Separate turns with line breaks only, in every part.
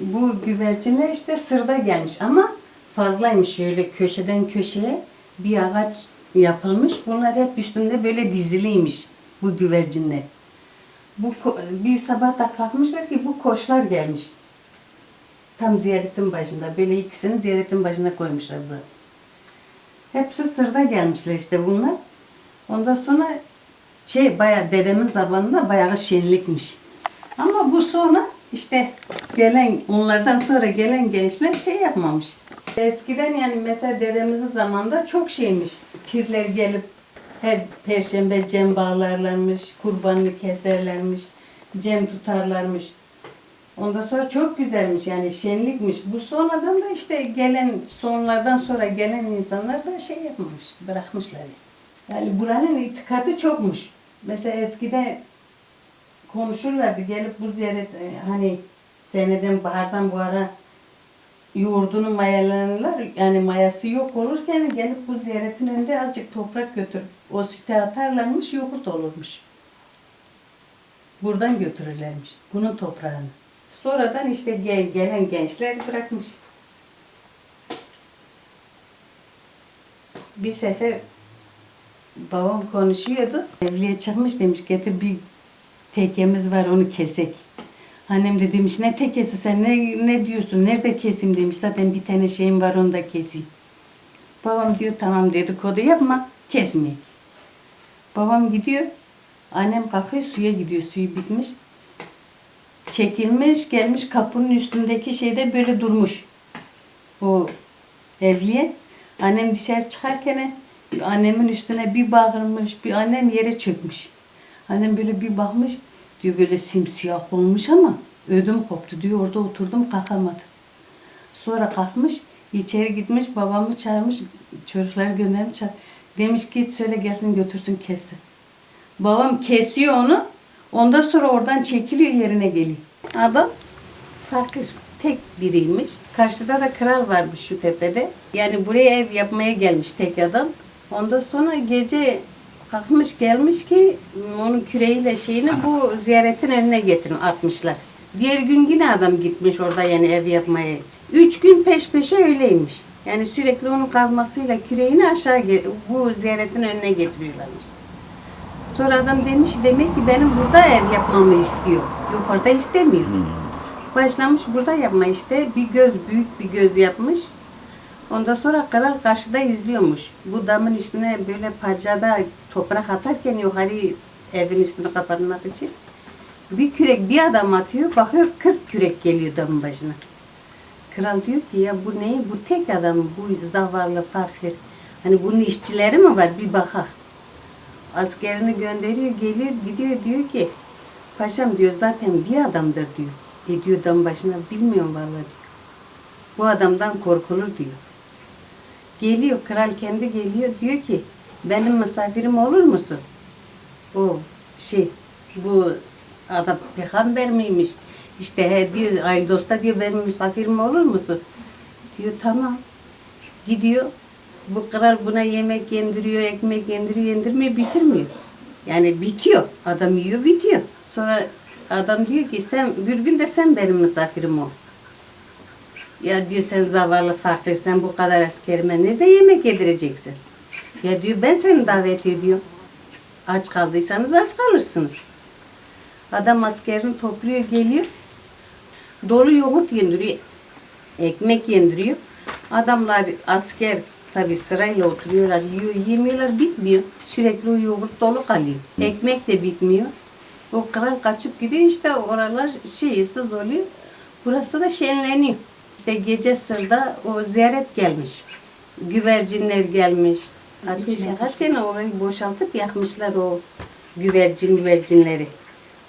Bu güvercinler işte sırda gelmiş ama fazlaymış şöyle köşeden köşeye bir ağaç yapılmış. Bunlar hep üstünde böyle diziliymiş bu güvercinler. Bu bir sabah da kalkmışlar ki bu koçlar gelmiş. Tam ziyaretin başında. Böyle ikisini ziyaretin başına koymuşlar burada. Hepsi sırda gelmişler işte bunlar. Ondan sonra şey bayağı dedemin zamanında bayağı şenlikmiş. Ama bu sonra işte gelen onlardan sonra gelen gençler şey yapmamış. Eskiden yani mesela dedemizin zamanında çok şeymiş. Pirler gelip her perşembe cem bağlarlarmış, kurbanını keserlermiş, cem tutarlarmış. Ondan sonra çok güzelmiş yani şenlikmiş. Bu sonradan da işte gelen sonlardan sonra gelen insanlar da şey yapmamış, bırakmışlar. Yani buranın itikadı çokmuş. Mesela eskiden konuşurlardı gelip bu ziyaret e, hani seneden bahardan bu ara yoğurdunu mayalanırlar. Yani mayası yok olurken gelip bu ziyaretin önünde azıcık toprak götürüp o süte atarlarmış yoğurt olurmuş. Buradan götürürlermiş. Bunun toprağını. Sonradan işte gel, gelen gençler bırakmış. Bir sefer babam konuşuyordu. Evliye çıkmış demiş getir bir tekemiz var onu kesek. Annem de demiş ne tekesi sen ne, ne diyorsun nerede keseyim demiş zaten bir tane şeyim var onu da keseyim. Babam diyor tamam dedikodu yapma kesmeyek. Babam gidiyor annem kalkıyor suya gidiyor suyu bitmiş. Çekilmiş gelmiş kapının üstündeki şeyde böyle durmuş. O evliye. Annem dışarı çıkarken annemin üstüne bir bağırmış, bir annem yere çökmüş. Annem böyle bir bakmış, diyor böyle simsiyah olmuş ama ödüm koptu diyor orada oturdum kalkamadım. Sonra kalkmış, içeri gitmiş, babamı çağırmış, çocukları göndermiş. Demiş git söyle gelsin götürsün kessin. Babam kesiyor onu, ondan sonra oradan çekiliyor yerine geliyor. Adam fakir, tek biriymiş. Karşıda da kral varmış şu tepede. Yani buraya ev yapmaya gelmiş tek adam. Ondan sonra gece kalkmış gelmiş ki onun küreğiyle şeyini bu ziyaretin önüne getirin atmışlar. Diğer gün yine adam gitmiş orada yani ev yapmaya. Üç gün peş peşe öyleymiş. Yani sürekli onun kazmasıyla küreğini aşağı bu ziyaretin önüne getiriyorlarmış. Sonra adam demiş demek ki benim burada ev yapmamı istiyor. Yukarıda istemiyor. Başlamış burada yapma işte. Bir göz büyük bir göz yapmış. Ondan sonra kral karşıda izliyormuş. Bu damın üstüne böyle pacada toprak atarken yukarı evin üstünü kapatmak için. Bir kürek bir adam atıyor. Bakıyor 40 kürek geliyor damın başına. Kral diyor ki ya bu neyi? Bu tek adam, bu zavallı fakir. Hani bunun işçileri mi var? Bir bakak. Askerini gönderiyor, geliyor, gidiyor diyor ki paşam diyor zaten bir adamdır diyor. E diyor dam başına bilmiyorum vallahi diyor. Bu adamdan korkulur diyor. Geliyor kral kendi geliyor diyor ki benim misafirim olur musun? O şey bu adam peygamber miymiş? İşte he diyor Aydos'ta diyor benim misafirim olur musun? Diyor tamam. Gidiyor. Bu kral buna yemek yendiriyor, ekmek yendiriyor, yendirmiyor, bitirmiyor. Yani bitiyor. Adam yiyor, bitiyor. Sonra adam diyor ki sen bir gün de sen benim misafirim ol. Ya diyor sen zavallı fakir, sen bu kadar askerime nerede yemek yedireceksin? Ya diyor ben seni davet ediyorum. Aç kaldıysanız aç kalırsınız. Adam askerini topluyor geliyor. Dolu yoğurt yendiriyor. Ekmek yendiriyor. Adamlar asker tabi sırayla oturuyorlar, yiyor, yemiyorlar bitmiyor. Sürekli o yoğurt dolu kalıyor. Ekmek de bitmiyor. O kral kaçıp gidiyor işte oralar şeysiz oluyor. Burası da şenleniyor. İşte gece sırda o ziyaret gelmiş. Güvercinler gelmiş. Ateş yakarken orayı boşaltıp yakmışlar o güvercin güvercinleri.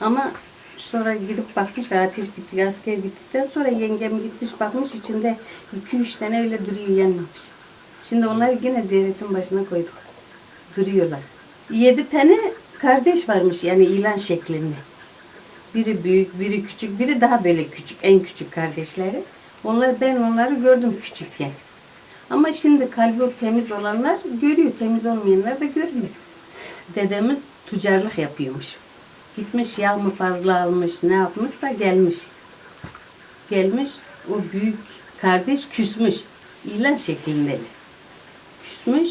Ama sonra gidip bakmışlar ateş bitti, asker bittikten sonra yengem gitmiş bakmış içinde iki üç tane öyle duruyor yanmamış. Şimdi onları yine ziyaretin başına koyduk. Duruyorlar. Yedi tane kardeş varmış yani ilan şeklinde. Biri büyük, biri küçük, biri daha böyle küçük, en küçük kardeşleri. Onlar ben onları gördüm küçükken. Ama şimdi kalbi temiz olanlar görüyor, temiz olmayanlar da görmüyor. Dedemiz tüccarlık yapıyormuş. Gitmiş yağ mı fazla almış, ne yapmışsa gelmiş. gelmiş o büyük kardeş küsmüş. İlan şeklinde. Küsmüş.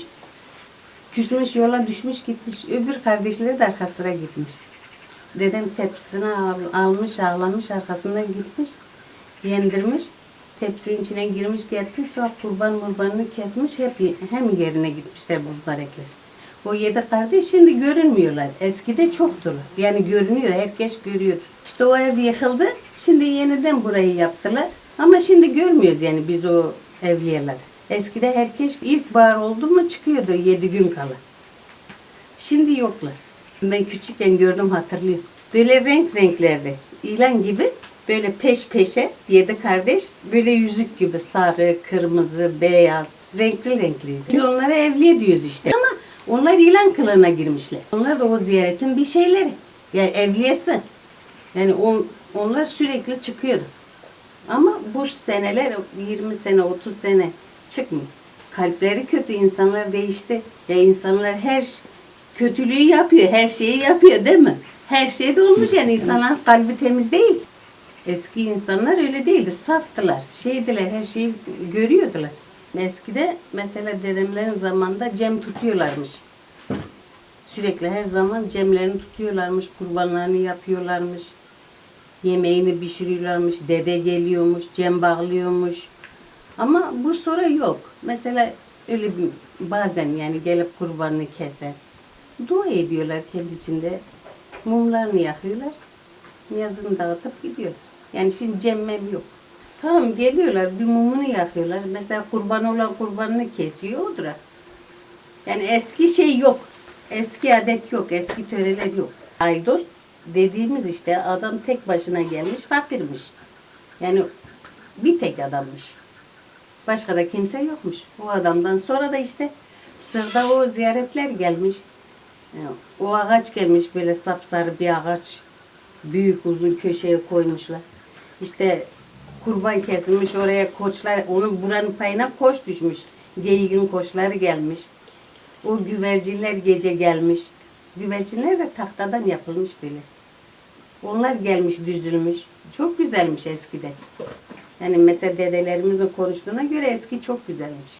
Küsmüş yola düşmüş gitmiş. Öbür kardeşleri de arkasına gitmiş. Dedem tepsisini al- almış ağlamış arkasından gitmiş. Yendirmiş. Tepsinin içine girmiş gelmiş. Sonra kurban murbanını kesmiş. Hep hem yerine gitmişler bu mübarekler. O yedi kardeş şimdi görünmüyorlar. Eskide çoktur. Yani görünüyor. Herkes görüyor. İşte o ev yıkıldı. Şimdi yeniden burayı yaptılar. Ama şimdi görmüyoruz yani biz o evliyeleri. Eskide herkes ilk bahar oldu mu çıkıyordu yedi gün kala. Şimdi yoklar. Ben küçükken gördüm hatırlıyorum. Böyle renk renklerdi. İlan gibi böyle peş peşe yedi kardeş böyle yüzük gibi sarı, kırmızı, beyaz, renkli renkli. Onlara evliye diyoruz işte. Ama onlar ilan kılığına girmişler. Onlar da o ziyaretin bir şeyleri. Yani evliyesi. Yani on, onlar sürekli çıkıyordu. Ama bu seneler 20 sene 30 sene çıkmıyor. Kalpleri kötü insanlar değişti. Ya insanlar her kötülüğü yapıyor, her şeyi yapıyor değil mi? Her şey de olmuş yani insanların kalbi temiz değil. Eski insanlar öyle değildi, saftılar, şeydiler, her şeyi görüyordular. Eskide mesela dedemlerin zamanında cem tutuyorlarmış. Sürekli her zaman cemlerini tutuyorlarmış, kurbanlarını yapıyorlarmış. Yemeğini pişiriyorlarmış, dede geliyormuş, cem bağlıyormuş. Ama bu sonra yok. Mesela öyle bir, bazen yani gelip kurbanını keser. Dua ediyorlar kendi içinde. Mumlarını yakıyorlar. Yazını dağıtıp gidiyor. Yani şimdi cemmem yok. Tamam geliyorlar bir mumunu yakıyorlar. Mesela kurban olan kurbanını kesiyor odur. Yani eski şey yok. Eski adet yok. Eski töreler yok. Aydos dediğimiz işte adam tek başına gelmiş fakirmiş. Yani bir tek adammış. Başka da kimse yokmuş. O adamdan sonra da işte sırda o ziyaretler gelmiş. Yani o ağaç gelmiş böyle sapsarı bir ağaç. Büyük uzun köşeye koymuşlar. İşte kurban kesilmiş oraya koçlar, onun buranın payına koç düşmüş. Geyiğin koçları gelmiş. O güvercinler gece gelmiş. Güvercinler de tahtadan yapılmış böyle. Onlar gelmiş düzülmüş. Çok güzelmiş eskiden. Yani mesela dedelerimizin konuştuğuna göre eski çok güzelmiş.